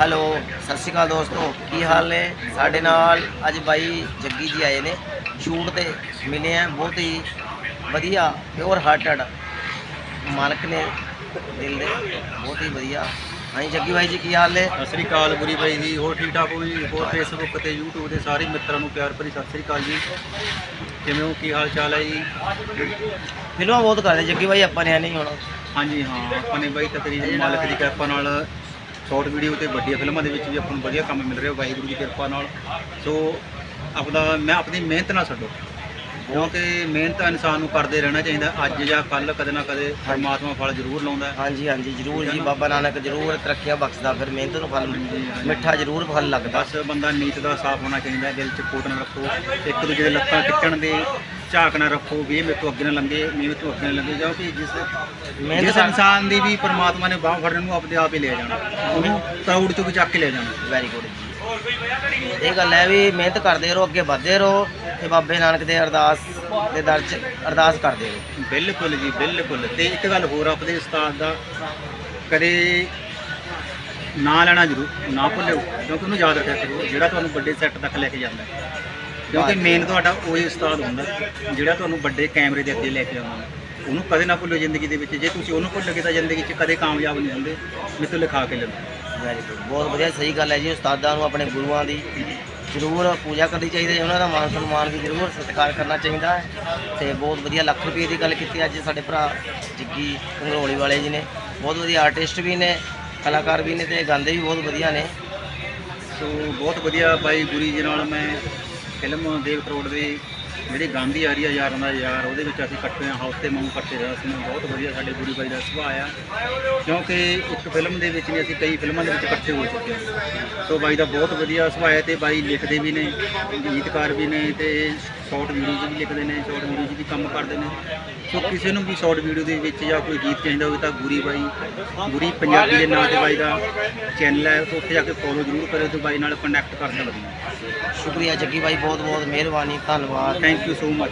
Hello ਸਤਿ ਸ਼੍ਰੀ ਅਕਾਲ ਦੋਸਤੋ। ਕੀ ਹਾਲ ਨੇ? ਸਾਡੇ ਨਾਲ ਅੱਜ ਬਾਈ ਜੱਗੀ ਜੀ ਆਏ ਨੇ। ਸ਼ੂਟ ਤੇ ਮਿਲੇ ਆ ਬਹੁਤ ਹੀ ਵਧੀਆ ਪਿਓਰ ਹਾਰਟਡ ਮਾਲਕ ਨੇ ਦਿਲ ਦੇ। ਬਹੁਤ ਹੀ ਵਧੀਆ। ਹਾਂਜੀ ਜੱਗੀ ਬਾਈ ਜੀ ਕੀ ਹਾਲ ਨੇ? ਸਤਿ ਸ੍ਰੀ ਅਕਾਲ ਗੁਰੀ ਬਾਈ ਜੀ ਹੋਰ ਠੀਕ ਠਾਕ ਹੋ ਜੀ? ਹੋਰ ਫੇਸਬੁੱਕ ਤੇ YouTube ਦੇ ਸਾਰੇ ਮਿੱਤਰਾਂ ਨੂੰ ਪਿਆਰ ਭਰੀ ਸਤਿ ਸ੍ਰੀ ਅਕਾਲ ਜੀ। ਕਿਵੇਂ ਹੋ? ਕੀ ਹਾਲ ਚਾਲ ਹੈ ਜੀ? ਫਿਲਮਾਂ ਬਹੁਤ ਕਰਦੇ ਜੱਗੀ ਬਾਈ ਆਪਾਂ ਨੇ ਨਹੀਂ ਹੁਣ। ਹਾਂਜੀ ਹਾਂ ਆਪਾਂ ਨੇ ਬਾਈ ਤਕਰੀਬਨ ਮਾਲਕ ਦੀ ਕਿਰਪਾ ਨਾਲ ਸ਼ਾਰਟ ਵੀਡੀਓ ਤੇ ਵੱਡੀਆਂ ਫਿਲਮਾਂ ਦੇ ਵਿੱਚ ਵੀ ਆਪਾਂ ਨੂੰ ਵਧੀਆ ਕੰਮ ਮਿਲ ਰਿਹਾ। ਵਾਹਿਗੁਰੂ ਦੀ ਕਿਰਪਾ ਨਾਲ। ਸੋ ਆਪਦਾ ਮੈਂ ਆਪਣੀ ਮਿਹਨਤ ਨਾਲ ਛੱਡੋ। ਕਿਉਂਕਿ ਮਿਹਨਤ ਇਨਸਾਨ ਨੂੰ ਕਰਦੇ ਰਹਿਣਾ ਚਾਹੀਦਾ ਅੱਜ ਜਾਂ ਕੱਲ ਕਦੇ ਨਾ ਕਦੇ ਪਰਮਾਤਮਾ ਫਲ ਜ਼ਰੂਰ ਲਾਉਂਦਾ ਹੈ। ਹਾਂਜੀ ਹਾਂਜੀ ਜ਼ਰੂਰ ਜੀ ਬਾਬਾ ਨਾਨਕ ਜ਼ਰੂਰ ਤਰੱਕੀਆਂ ਬਖਸ਼ਦਾ ਫਿਰ ਮਿਹਨਤ ਨੂੰ ਫਲ ਮਿੱਠਾ ਜ਼ਰੂਰ ਫਲ ਲੱਗਦਾ। ਬਸ ਬੰਦਾ ਨੀਤ ਦਾ ਸਾਫ਼ ਹੋਣਾ ਚਾਹੀਦਾ ਹੈ, ਦਿਲ 'ਚ ਕੋਟ ਨਾ ਰੱਖੋ ਇੱਕ ਦੂਜੇ ਦੇ ਲੱਤਾਂ ਟਿੱਕਣ ਦੇ ਝਾਕ ਨਾ ਰੱਖੋ ਵੀ ਇਹ ਮੇਰੇ ਤੋਂ ਅੱਗੇ ਨਾ ਲੰਘੇ ਮੇਰੇ ਤੋਂ ਅੱਗੇ ਨਾ ਲੰਘੇ ਜਾਓ ਕਿ ਜਿਸ ਮਿਹਨਤ ਜਿਸ ਇਨਸਾਨ ਦੀ ਵੀ ਪਰਮਾਤਮਾ ਨੇ ਬਾਹ ਫੜਨ ਨੂੰ ਆਪਦੇ ਆਪ ਹੀ ਲੈ ਜਾਣਾ ਉਹਨੂੰ ਕਰਾਊਡ ਚੋਂ ਵੀ ਚੱਕ ਕੇ ਲੈ ਜਾਣਾ। ਵੈਰੀ ਗੁੱਡ ਜੀ। ਇਹ ਗੱਲ ਹੈ ਵੀ ਮਿਹਨਤ ਕਰਦੇ ਰਹੋ ਅੱਗੇ ਵਧਦੇ ਰਹੋ ਤੇ ਬਾਬੇ ਨਾਨਕ ਦੇ ਅਰਦਾਸ ਦੇ ਦਰ 'ਚ ਅਰਦਾਸ ਕਰਦੇ ਰਹੋ ਬਿਲਕੁਲ ਜੀ ਬਿਲਕੁਲ। ਤੇ ਇੱਕ ਗੱਲ ਹੋਰ ਆਪਣੇ ਉਸਤਾਦ ਦਾ ਕਦੇ ਨਾਂ ਲੈਣਾ ਜ਼ਰੂਰ ਨਾ ਭੁੱਲਿਓ ਕਿਉਂਕਿ ਉਹਨੂੰ ਯਾਦ ਰੱਖਿਆ ਕਰੋ ਜਿਹੜਾ ਤੁਹਾਨੂੰ ਵੱਡੇ ਸੈੱਟ ਤੱਕ ਲੈ ਕੇ ਜਾਂਦਾ ਹੈ। ਕਿਉਂਕਿ ਮੇਨ ਤੁਹਾਡਾ ਉਹੀ ਉਸਤਾਦ ਹੁੰਦਾ ਜਿਹੜਾ ਤੁਹਾਨੂੰ ਵੱਡੇ ਕੈਮਰੇ ਦੇ ਅੱਗੇ ਲੈ ਕੇ ਆਉਂਦਾ ਉਹਨੂੰ ਕਦੇ ਨਾ ਭੁੱਲਿਓ ਜ਼ਿੰਦਗੀ ਦੇ ਵਿੱਚ। ਜੇ ਤੁਸੀਂ ਉਹਨੂੰ ਭੁੱਲੋਗੇ ਤਾਂ ਜ਼ਿੰਦਗੀ 'ਚ ਕਦੇ ਕਾਮਯਾਬ ਨਹੀਂ ਹੁੰਦੇ ਮੇਰੇ ਤੋਂ ਲਿਖਾ ਕੇ ਲੈਂਦੇ। Very good. ਬਹੁਤ ਵਧੀਆ ਸਹੀ ਗੱਲ ਹੈ ਜੀ ਉਸਤਾਦਾਂ ਨੂੰ ਆਪਣੇ ਗੁਰੂਆਂ ਦੀ ਜ਼ਰੂਰ ਪੂਜਾ ਕਰਨੀ ਚਾਹੀਦੀ ਹੈ। ਉਹਨਾਂ ਦਾ ਮਾਨ ਸਨਮਾਨ ਵੀ ਜ਼ਰੂਰ ਸਤਿਕਾਰ ਕਰਨਾ ਚਾਹੀਦਾ ਹੈ। ਤੇ ਬਹੁਤ ਵਧੀਆ ਲੱਖ ਰੁਪਏ ਦੀ ਗੱਲ ਕੀਤੀ ਅੱਜ ਸਾਡੇ ਭਰਾ ਜੱਗੀ ਘੰਗਰੋਲੀ ਵਾਲੇ ਜੀ ਨੇ। ਬਹੁਤ ਵਧੀਆ ਆਰਟਿਸਟ ਵੀ ਨੇ, ਕਲਾਕਾਰ ਵੀ ਨੇ ਤੇ ਗਾਉਂਦੇ ਵੀ ਬਹੁਤ ਵਧੀਆ ਨੇ। ਸੋ ਬਹੁਤ ਵਧੀਆ ਬਾਈ ਗੁਰੀ ਜੀ ਨਾਲ ਮੈਂ ਫਿਲਮ ਦੇਵ ਕਰੋੜ ਦੇ ਜਿਹੜੀ ਗਾਂਧੀ ਆ ਰਹੀ ਆ ਯਾਰਾਂ ਦਾ ਯਾਰ, ਉਹਦੇ ਵਿੱਚ ਅਸੀਂ ਇਕੱਠੇ ਹਾਂ, ਹਾਊਸ ਤੇ ਮੰਗ ਇਕੱਠੇ ਰਿਹਾ ਸੀ ਬਹੁਤ ਵਧੀਆ ਸਾਡੇ ਗੁਰੀ ਬਾਈ ਦਾ ਸੁਭਾਅ ਆ। ਕਿਉਂਕਿ ਇੱਕ ਫਿਲਮ ਦੇ ਵਿੱਚ ਨਹੀਂ ਅਸੀਂ ਕਈ ਫਿਲਮਾਂ ਦੇ ਵਿੱਚ ਇਕੱਠੇ ਹੋ ਚੁੱਕੇ ਹਾਂ। ਸੋ ਬਾਈ ਦਾ ਬਹੁਤ ਵਧੀਆ ਸੁਭਾਅ ਹੈ ਤੇ ਬਾਈ ਲਿਖਦੇ ਵੀ ਨੇ, ਗੀਤਕਾਰ ਵੀ ਨੇ ਤੇ ਸ਼ਾਰਟ ਵੀਡੀਓਜ਼ ਵੀ ਲਿਖਦੇ ਨੇ ਸ਼ਾਰਟ ਵੀਡੀਓਜ਼ ਵੀ ਕੰਮ ਕਰਦੇ ਨੇ। ਸੋ ਕਿਸੇ ਨੂੰ ਵੀ ਸ਼ਾਰਟ ਵੀਡੀਓ ਦੇ ਵਿੱਚ ਜਾਂ ਕੋਈ ਗੀਤ ਚਾਹੀਦਾ ਹੋਵੇ ਤਾਂ ਗੁਰੀ ਬਾਈ ਗੁਰੀ ਪੰਜਾਬੀ ਦੇ ਨਾਂ ਤੇ ਬਾਈ ਦਾ ਚੈਨਲ ਹੈ ਉੱਥੇ ਜਾ ਕੇ ਫੋਲੋ ਜ਼ਰੂਰ ਕਰਿਓ ਤੇ ਬਾਈ ਨਾਲ ਕੰਟੈਕਟ ਕਰ ਸਕਦੇ ਹੋ ਸ਼ੁਕਰੀਆ ਜੱਗੀ ਬਾਈ ਬਹੁਤ ਬਹੁਤ ਮਿਹਰਬਾਨੀ ਧੰਨਵਾਦ। Thank you so much